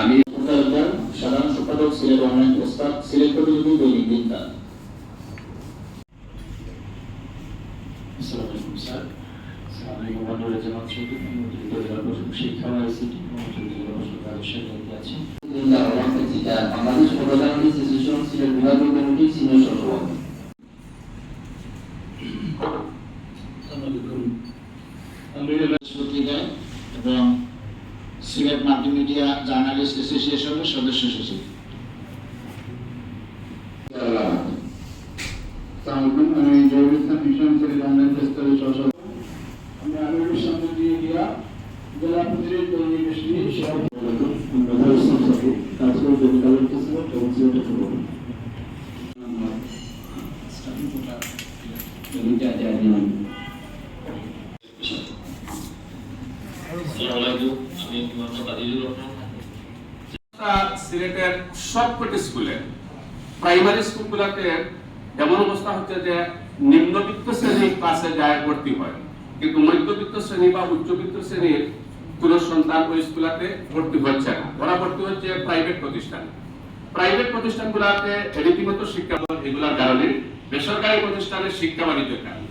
আমি মুখতার সাধারণ সম্পাদক সিলেট অনলাইন প্রস্তাব সিলেট প্রতিনিধি দৈনিক বাংলাদেশ সিলেট বিভাগীয় কমিটির সিনিয়র সহসভাপতি। পত্রিকায় এবং সিলেট মাল্টিমিডিয়া জার্নালিস্ট অ্যাসোসিয়েশনের সদস্য সচিব। আমি জহুর ইসলাম মিশন সিলেট অনলাইন সহসভাপতি। আমি সামনে দিয়ে দিয়া জেলা প্রতিনিধি দৈনিক সেবা মেধার ইসলাম সাথে কাজ করে দৈনিক আলোর কিছু এবং সিলেটের খবর দৈনিকটা যায় দিন আসসালামু আলাইকুম সিলেটের সবকটি স্কুলে, প্রাইমারি স্কুলগুলোতে এমন অবস্থা হচ্ছে যে নিম্নবিত্ত শ্রেণির ক্লাসে যায় ভর্তি হয়। কিন্তু মধ্যবিত্ত শ্রেণি বা উচ্চবিত্ত শ্রেণির কোন সন্তান ওই স্কুলাতে ভর্তি হচ্ছে না। ওরা ভর্তি হচ্ছে প্রাইভেট প্রতিষ্ঠানে। প্রাইভেট প্রতিষ্ঠানগুলোতে রীতিমতো শিক্ষা এগুলোর কারণে বেসরকারি প্রতিষ্ঠানের শিক্ষা বাণিজ্যের কারণে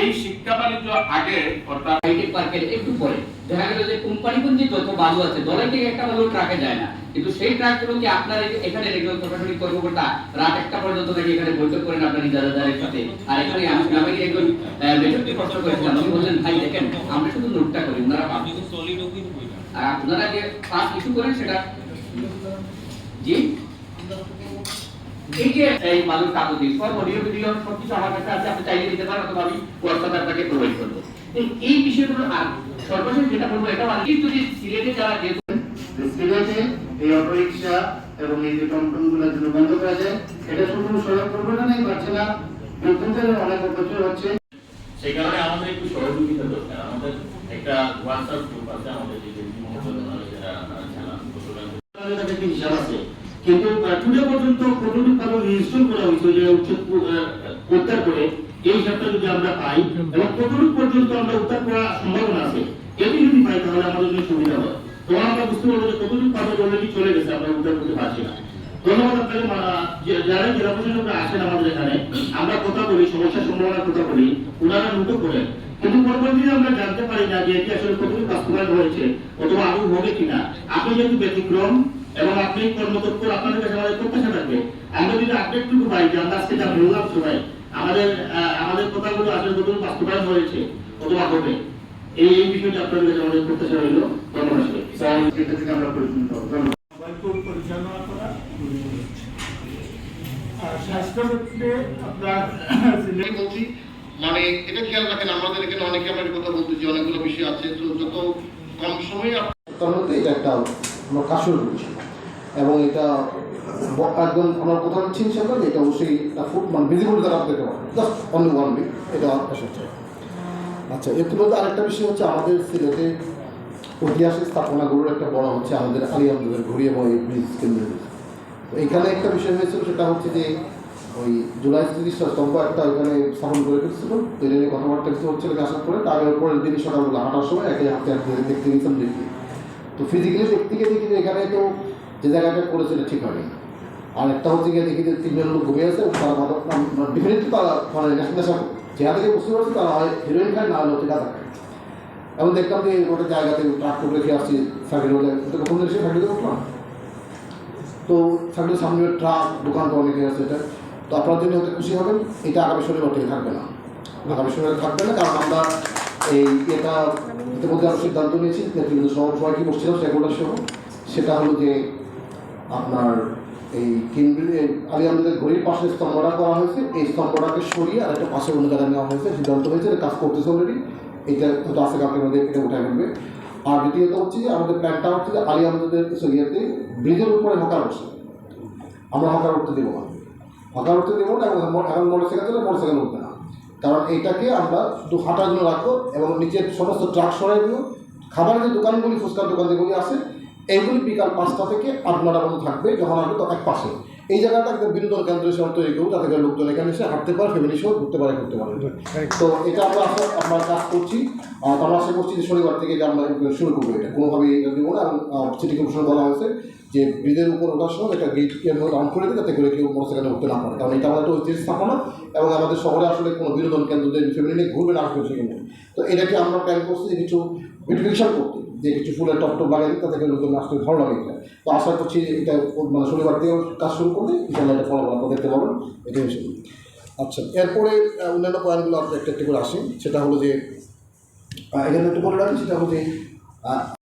এই শিক্ষা বাণিজ্য আগে অর্থাৎ হাইটেক পার্কের একটু পরে। দেখা গেল যে কোম্পানিগঞ্জে যত বালু আছে দলের থেকে একটা বালু ট্রাকে যায় না। কিন্তু সেই ট্রাকগুলো কি আপনার এখানে রেগুলার প্রশাসনিক কর্মকর্তা রাত একটা পর্যন্ত নাকি এখানে বৈঠক করেন আপনার ইজারাদারের সাথে? আর এখানে আমি আমাকে একজন বেসরকারি প্রশ্ন করেছিলাম। উনি বললেন ভাই দেখেন আমরা শুধু নোটটা করি ওনারা আর আপনারা যে পাস ইস্যু করেন সেটা জি? এই যে এই বালুর কাগজি সর্বনিয় ভিডিও সবকিছু আমার কাছে আছে আপনি চাইলে দিতে পারেন অথবা আমি হোয়াটসঅ্যাপে আপনাকে প্রোভাইড করব। এই- এই বিষয়গুলো আর সর্বশেষ যেটা বলব এটা যদি সিলেটে যারা যেহেতু সিলেটে এই অটোরিকশা এবং এই যে টমটমগুলো জন্য বন্ধ করা যায় এটা শুধু সড়ক দুর্ঘটনাই ঘটছে না। বিদ্যুতের অনেক অপচয় হচ্ছে। সেই কারণে আমাদের একটু সহযোগিতা দরকার আমাদের একটা হোয়াটসঅ্যাপ গ্রুপ আছে আমাদের যে যারা একটি হিসাব আছে। কিন্তু টুডে পর্যন্ত কতটুকু ইনস্টল করা হয়েছে, যে উচ্ছেদ উদ্ধার করে, এই হিসাবটা যদি আমরা পাই, এবং কতটুকু পর্যন্ত আমরা উদ্ধার করার সম্ভাবনা আছে, এটি যদি পাই, তাহলে আমাদের জন্য সুবিধা হয় তখন আমরা বুঝতে পারব যে কতটুকু কাগজ অলরেডি চলে গেছে, আমরা উদ্ধার করতে পারছি না। ধন্যবাদ আপনাকে যারা জেলা প্রশাসকরা আসেন আমাদের এখানে, আমরা কথা বলি, সমস্যার সম্ভাবনার কথা বলি, ওনারা নোটও করেন। কিন্তু পরবর্তীতে আমরা জানতে পারি না যে এটি আসলে কতটুকু বাস্তবায়ন হয়েছে, অথবা আদৌ হবে কিনা। আপনি যেহেতু ব্যতিক্রম এবং আপনি কর্মতৎপর আপনাদের কাছে আমাদের প্রত্যাশা থাকবে। আমরা যদি আপডেটটুকু পাই যে আমরা আজকে যা বললাম সবাই আমাদের আমাদের কথাগুলো আসলে কতটুকু বাস্তবায়ন হয়েছে অথবা হবে এই এই বিষয়টা আপনাদের কাছে আমাদের প্রত্যাশা রইল। ধন্যবাদ এটা থেকে আমরা পরিচিত পরিচালনা করা আর আপনার বলছি মানে এটা খেয়াল রাখেন আমাদের এখানে অনেকে আমার কথা বলতেছি অনেকগুলো বিষয় আছে। তো যত কম সময়ে কারণ এটা একটা আমরা কাশুর বলছি এবং এটা একদম আমার কোথাও চিনছি আমরা যে এটা অবশ্যই একটা ফুট মানে ভিজিবল দ্বারা দেখতে পাবো জাস্ট অনলি ওয়ান উইক এটা এসেছে আচ্ছা এর মধ্যে আরেকটা বিষয় হচ্ছে আমাদের সিলেটে ঐতিহাসিক স্থাপনাগুলোর একটা বড় হচ্ছে আমাদের আলিয়ামদের ঘুরি এবং এই ব্রিজ কেন্দ্রে তো এখানে একটা বিষয় হয়েছিল, সেটা হচ্ছে যে ওই জুলাই তিরিশটা স্তম্ভ একটা ওখানে স্থাপন করে ফেলছিল তো কথাবার্তা কিছু হচ্ছিল, আসার পরে তার পরের দিনই সকালবেলা হাঁটার সময় একে হাঁটতে দেখতে গেছিলাম দেখি তো ফিজিক্যালি দেখতে গিয়ে দেখি যে এখানে তো যে জায়গাটা করেছে এটা ঠিক হয়নি। আর একটা হচ্ছে গিয়ে দেখি যে তিনজন লোক ঘুমিয়ে আছে, তারা ডেফিনেটলি তারা মানে নেশা। চেহারা থেকে বুঝতে পারছি তারা হয় হিরোইন খায়, না হলে টিকা থাকে এবং দেখলাম যে ওটা জায়গাতে ট্রাক করে রেখে আসছি সাইকেল হলে কখন এসে সাইকেলে উঠলাম তো সাইকেলের সামনে ট্রাক, দোকান তো অনেকে আছে এটা। তো আপনার জন্য হতে খুশি হবেন, এটা আগামী শনিবার থেকে থাকবে না। আগামী শনিবার থাকবে না, কারণ আমরা এই এটা ইতিমধ্যে আমরা সিদ্ধান্ত নিয়েছি নেতৃবৃন্দ সবাই কি বসছিলাম সেগুলো সহ। সেটা হলো যে আপনার এই কেন্দ্রীয় আলী আমাদের ঘড়ির পাশে স্তম্ভটা করা হয়েছে। এই স্তম্ভটাকে সরিয়ে আর একটা পাশে অন্য নেওয়া হয়েছে। সিদ্ধান্ত হয়েছে কাজ করতেছে অলরেডি এটা হয়তো আজকে কালকে মধ্যে এটা উঠে ফেলবে আর দ্বিতীয়ত হচ্ছে যে আমাদের প্ল্যানটা হচ্ছে যে আলী আমাদের ইয়েতে ব্রিজের উপরে হকার বসে আমরা হকার উঠতে দেবো না। হকার উঠতে দেবো না এখন মোটরসাইকেল চলে, মোটরসাইকেল উঠবে কারণ এটাকে আমরা শুধু হাঁটার জন্য রাখব এবং নিচের সমস্ত ট্রাক সরাই দিব। খাবারের যে দোকানগুলি ফুচকার দোকান যেগুলি আছে এইগুলি বিকাল পাঁচটা থেকে আট নটা পর্যন্ত থাকবে যখন আসবে তো এক পাশে। এই জায়গাটা একটা বিনোদন কেন্দ্র হিসেবে তৈরি করব যাতে করে লোকজন এখানে এসে হাঁটতে পারে ফ্যামিলি সহ ঘুরতে পারে ঘুরতে পারে। তো এটা আমরা আশা আমরা কাজ করছি আমরা আশা করছি যে শনিবার থেকে যে আমরা শুরু করব এটা। কোনোভাবেই এটা দিব না এবং সিটি কমিশনে বলা হয়েছে যে ব্রিজের উপর ওঠার সময় একটা গেট রাউন্ড করে দিই, যাতে করে কেউ মোটরসাইকেলে উঠতে না পারে। কারণ এটা আমাদের একটা ঐতিহাসিক স্থাপনা এবং আমাদের শহরে আসলে কোনো বিনোদন কেন্দ্র যে ফ্যামিলি নিয়ে ঘুরবে না আসবে সেখানে। তো এটাকে আমরা প্ল্যান করছি যে কিছু বিউটিফিকেশন করতে, যে কিছু ফুলের টপ টপ লাগাই তাতে করে লোকজন আসতে ভালো লাগে এটা। তো আশা করছি এটা মানে শনিবার থেকে কাজ শুরু করলে এটা ফলাফল আপনারা দেখতে পাবেন, এটা হিসেবে আচ্ছা এরপরে অন্যান্য পয়েন্টগুলো আপনার একটা একটা করে আসি, সেটা হলো যে এখানে একটু বলে রাখি, সেটা হলো যে